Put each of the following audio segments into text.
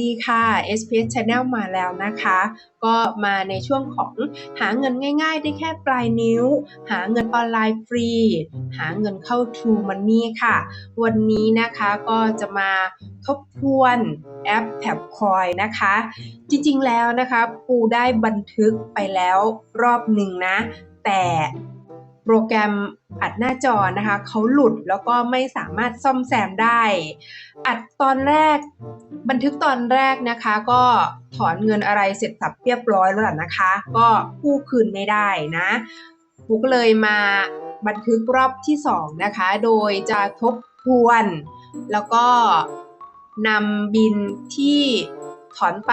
ดีค่ะ SPS Channel มาแล้วนะคะ ก็มาในช่วงของหาเงินง่ายๆ ได้แค่ปลายนิ้ว หาเงินออนไลน์ฟรี หาเงินเข้า True Money ค่ะ วันนี้นะคะก็จะมาทบทวนแอป t a b c o i n นะคะ จริงๆแล้วนะคะ ปูได้บันทึกไปแล้วรอบหนึ่งนะ แต่ โปรแกรมอัดหน้าจอนะคะเขาหลุดแล้วก็ไม่สามารถซ่อมแซมได้ อัดตอนแรกบันทึกตอนแรกนะคะ ก็ถอนเงินอะไรเสร็จสับเรียบร้อยแล้วนะคะ ก็กู้คืนไม่ได้นะปุ๊กเลยมาบันทึกรอบที่สองนะคะ โดยจะทบทวน แล้วก็นำบินที่ถอนไป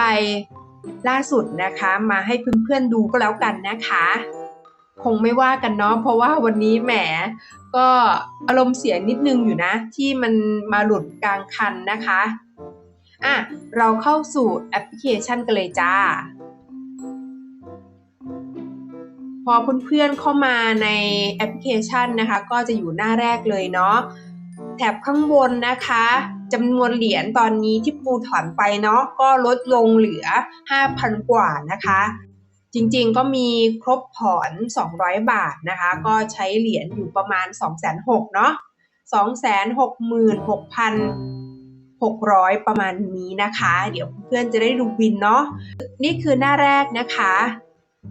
ล่าสุดนะคะ มาให้เพื่อนๆดูก็แล้วกันนะคะ คงไม่ว่ากันเนาะเพราะว่าวันนี้แหมก็อารมณ์เสียนิดนึงอยู่นะ ที่มันมาหลุดกลางคันนะคะอะเราเข้าสู่แอปพลิเคชันกันเลยจ้า พอเพื่อนๆเข้ามาในแอปพลิเคชันนะคะ ก็จะอยู่หน้าแรกเลยเนาะแถบข้างบนนะคะจำนวนเหรียญตอนนี้ที่ปูถอนไปเนาะก็ลดลงเหลือ 5,000 กว่านะคะ จริงๆ ก็มีครบถอน 200 บาทนะคะ ก็ใช้เหรียญอยู่ประมาณ 2,600เนาะ266,600 ประมาณนี้นะคะ เดี๋ยวเพื่อนจะได้ดูบินเนาะ นี่คือหน้าแรกนะคะ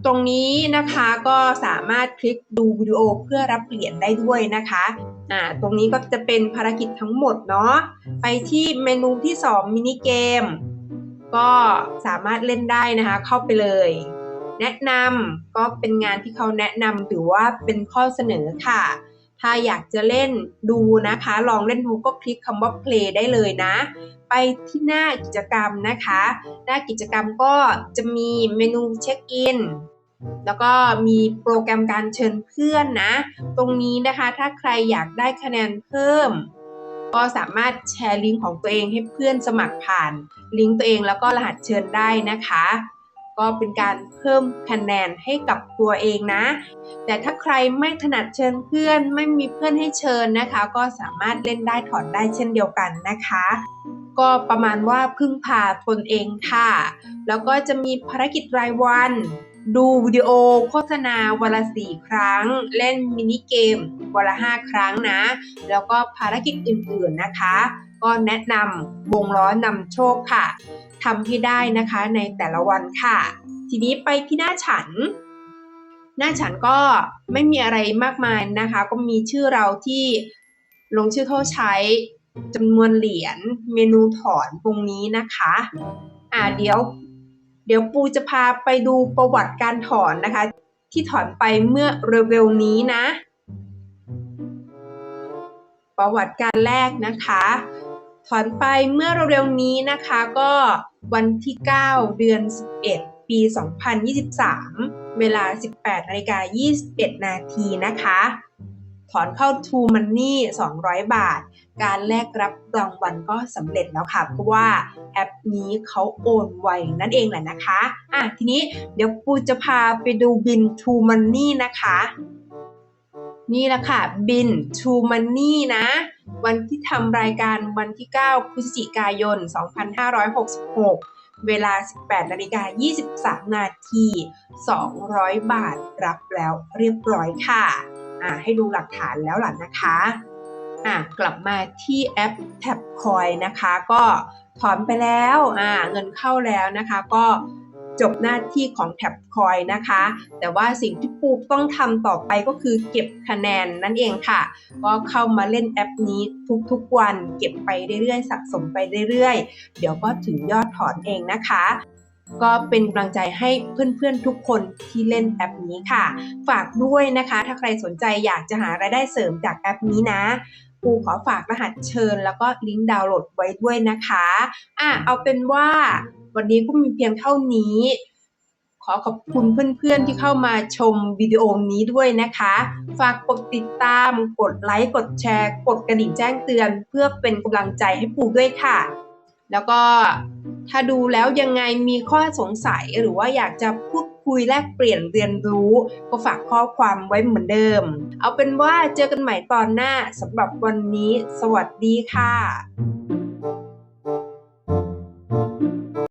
ตรงนี้นะคะก็สามารถคลิกดูวิดีโอเพื่อรับเหรียญได้ด้วยนะคะ อ่า ตรงนี้ก็จะเป็นภารกิจทั้งหมดเนาะ ไปที่เมนูที่ 2 มินิเกม ก็สามารถเล่นได้นะคะ เข้าไปเลย แนะนำก็เป็นงานที่เขาแนะนำถือว่าเป็นข้อเสนอค่ะ ถ้าอยากจะเล่นดูนะคะ ลองเล่นดูก็คลิกคำว่า play ได้เลยนะ ไปที่หน้ากิจกรรมนะคะ หน้ากิจกรรมก็จะมีเมนูเช็คอินแล้วก็มีโปรแกรมการเชิญเพื่อนนะ ตรงนี้นะคะถ้าใครอยากได้คะแนนเพิ่ม ก็สามารถแชร์ลิงก์ของตัวเองให้เพื่อนสมัครผ่าน ลิงก์ตัวเองแล้วก็รหัสเชิญได้นะคะ ก็เป็นการเพิ่มคะแนนให้กับตัวเองนะ แต่ถ้าใครไม่ถนัดเชิญเพื่อนไม่มีเพื่อนให้เชิญนะคะ ก็สามารถเล่นได้ถอนได้เช่นเดียวกันนะคะ ก็ประมาณว่าพึ่งพาตนเองค่ะ แล้วก็จะมีภารกิจรายวัน ดูวิดีโอโฆษณาวันละสี่ครั้ง เล่นมินิเกมวันละห้าครั้งนะ แล้วก็ภารกิจอื่นๆนะคะ ก็แนะนำวงล้อนำโชคค่ะ ทำให้ได้นะคะในแต่ละวันค่ะ ทีนี้ไปที่หน้าฉัน หน้าฉันก็ไม่มีอะไรมากมายนะคะ ก็มีชื่อเราที่ลงชื่อเข้าใช้จำนวนเหรียญเมนูถอนตรงนี้นะคะ อ่าเดี๋ยว เดี๋ยวปูจะพาไปดูประวัติการถอนนะคะ ที่ถอนไปเมื่อเร็วๆนี้นะ ประวัติการแรกนะคะ ถอนไปเมื่อเร็วๆนี้นะคะก็ วันที่ 9 เดือน 11 ปี 2023 เวลา 18นาฬิกา21 นาทีนะคะ ถอนเข้า True Money 200 บาท การแลกรับรางวัลก็สำเร็จแล้วค่ะ เพราะว่าแอปนี้เขาโอนไวนั่นเองแหละนะคะ อะทีนี้เดี๋ยวปูจะพาไปดูบิน True Money นะคะ นี่แหละค่ะบิน True Money นะ วันที่ทำรายการวันที่ 9 พฤศจิกายน 2566 เวลา 18นาฬิกา23 นาที 200 บาทรับแล้วเรียบร้อยค่ะอ่าให้ดูหลักฐานแล้วหล่ะนะคะอ่ากลับมาที่แอป t a b c o i n นะคะ ก็ถอนไปแล้วอ่าเงินเข้าแล้วนะคะ ก็ จบหน้าที่ของ t a b c o i n นะคะ แต่ว่าสิ่งที่ปูต้องทำต่อไปก็คือเก็บคะแนนนั่นเองค่ะ ก็เข้ามาเล่นแอปนี้ทุกๆวัน เก็บไปเรื่อยๆสะสมไปเรื่อยๆ เดี๋ยวก็ถึงยอดถอนเองนะคะก็เป็นกำลังใจให้เพื่อนๆทุกคนที่เล่นแอปนี้ค่ะ ฝากด้วยนะคะ ถ้าใครสนใจอยากจะหารายได้เสริมจากแอปนี้นะ ปูขอฝากรหัสเชิญ แล้วก็ลิงก์ดาวน์โหลดไว้ด้วยนะคะอะเอาเป็นว่าวันนี้ก็มีเพียงเท่านี้ ขอขอบคุณเพื่อนๆที่เข้ามาชมวิดีโอนี้ด้วยนะคะ ฝากกดติดตาม กดไลค์ กดแชร์ กดกระดิ่งแจ้งเตือน เพื่อเป็นกำลังใจให้ปูด้วยค่ะ แล้วก็ ถ้าดูแล้วยังไงมีข้อสงสัยหรือว่าอยากจะพูดคุยแลกเปลี่ยนเรียนรู้ ก็ฝากข้อความไว้เหมือนเดิม เอาเป็นว่าเจอกันใหม่ตอนหน้าสำหรับวันนี้ สวัสดีค่ะ